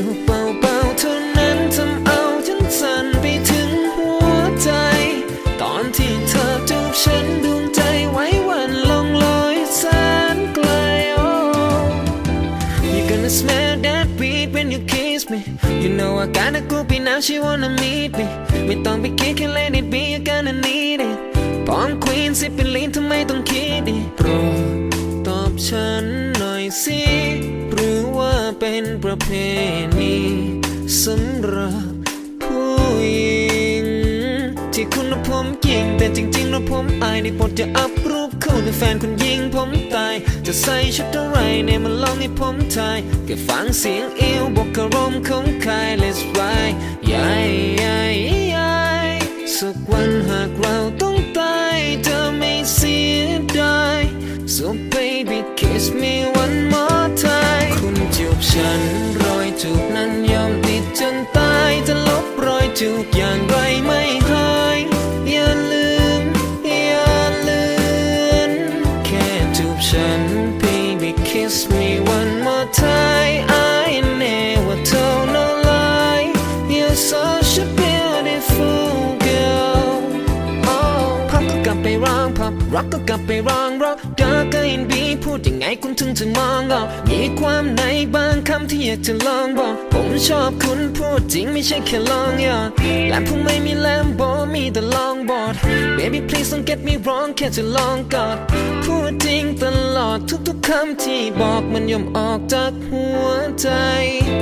จูบเบาๆเท่านั้นทำเอาฉันสั่นไปถึงหัวใจ ตอนที่เธอจูบฉันดวงใจไว้วันลองลอยแสนไกล oh You gonna smell that beat when you kiss me You know I gotta go be now she wanna meet me ไม่ต้องไปคิดแค่ let it be you gonna need it ปอมควีนสิเป็นลินทำไมต้องคิดดิโปรดตอบฉันหน่อยสิ เป็นประเพณีสำหรับผู้หญิง ที่คุณและผมยิงแต่จริงๆแล้วผมอายได้โปรดจะอัพรูปคู่ในแฟนคุณยิงผมตาย จะใส่ชุดอะไรในมันลองให้ผมทายแค่ฟังเสียงเอวบอกกระรมของใคร let's ride ยายยายยายสักวันหากเราต้องตายเธอไม่เสียดาย so baby kiss me บรอยจูบอย่างไรไม่หายอย่าลืม อย่าลือนแค่จูบฉัน baby kiss me one more time I never told no lie you're such a beautiful girl oh พับก็กลับไปร้องพับรักก็กลับไปร้อง ไงคุณถึงจะมองออกมีความในบางคำที่อยากจะลองบอก ผมชอบคุณพูดจริงไม่ใช่แค่ลองหยอกและผมไม่มีแลมโบมีแต่ลองบอด baby please don't get me wrong แค่จะลองกอด พูดจริงตลอดทุกๆคำที่บอกมันย่อมออกจากหัวใจ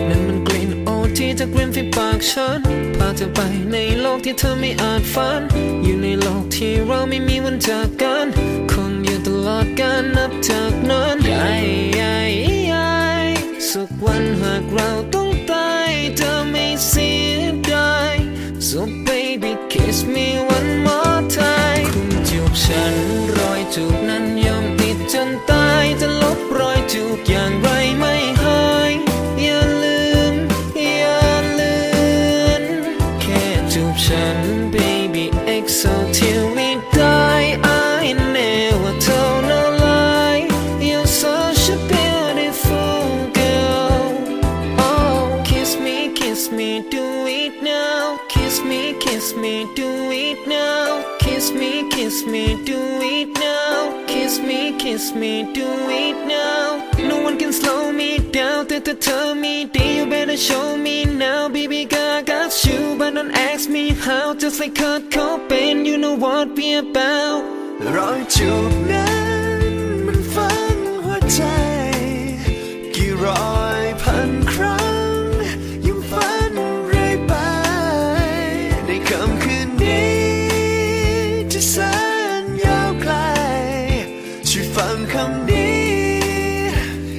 นั่นมันกลิ่นโอที่จากริมฝีปากฉันพาเธอไปในโลกที่เธอไม่อาจฝัน อยู่ในโลกที่เราไม่มีวันจากกันคง ตลอดการนับจากนั้นยายยายยายสักวันหากเราต้องตายเธอไม่เสียดาย so baby kiss me kiss me do it now no one can slow me down แต่ถ้าเธอมีดี you better show me now baby girl I got you but don't ask me how just like Kurt Cobain you know what we about รอยจูบนั้นมันฝังหัวใจ กี่ร้อย ย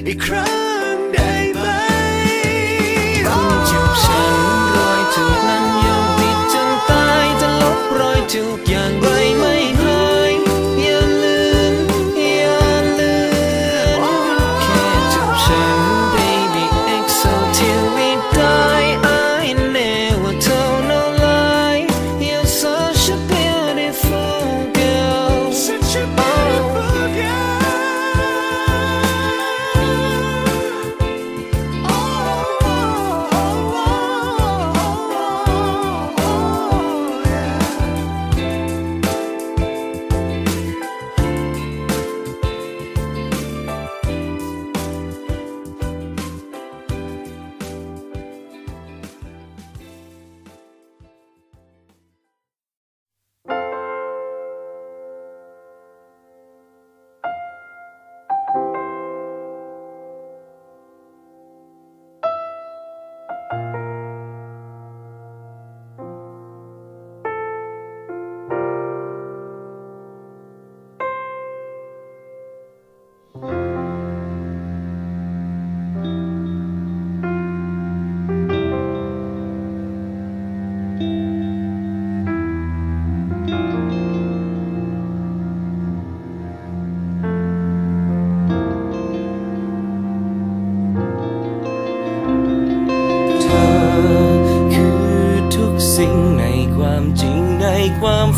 อีก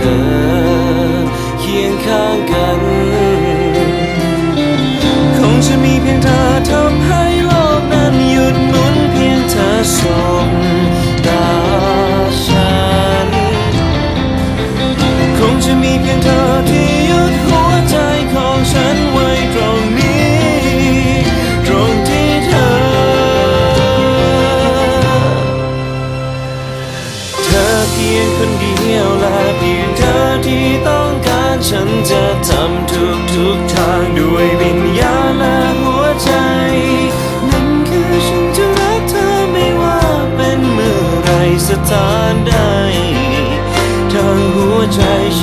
ธอ เคียงข้างกัน คงจะมีเพียงเธอทำให้โลกนั้นหยุดหมุนเพียงเธอสบตาฉัน คงจะมีเพียงเธอที่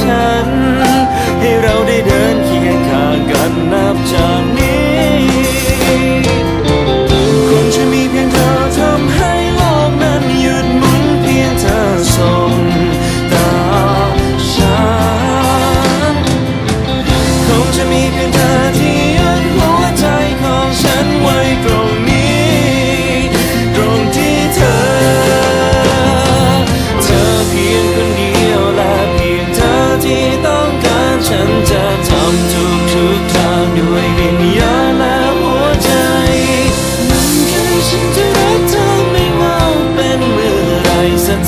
ฉัน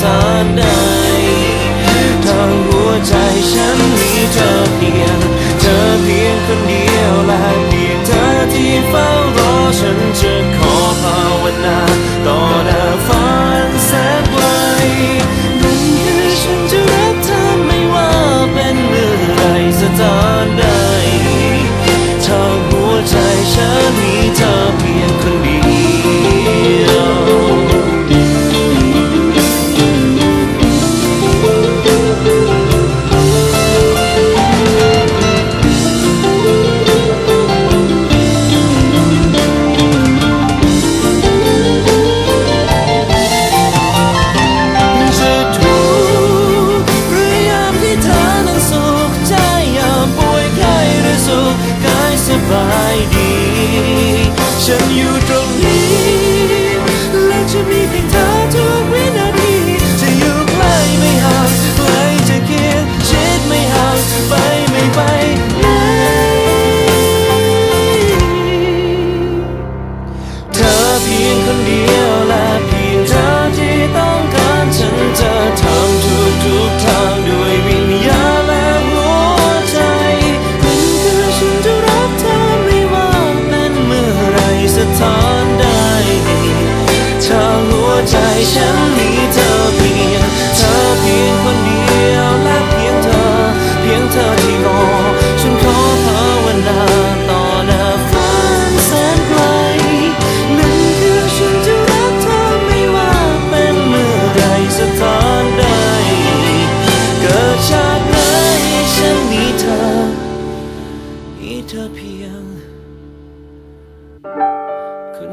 เธอดทางหัวใจฉันมีเธอเพียง เธอเพียงคนเดียว ดี ฉันอยู่ตรงนี้ เธอเพียงคน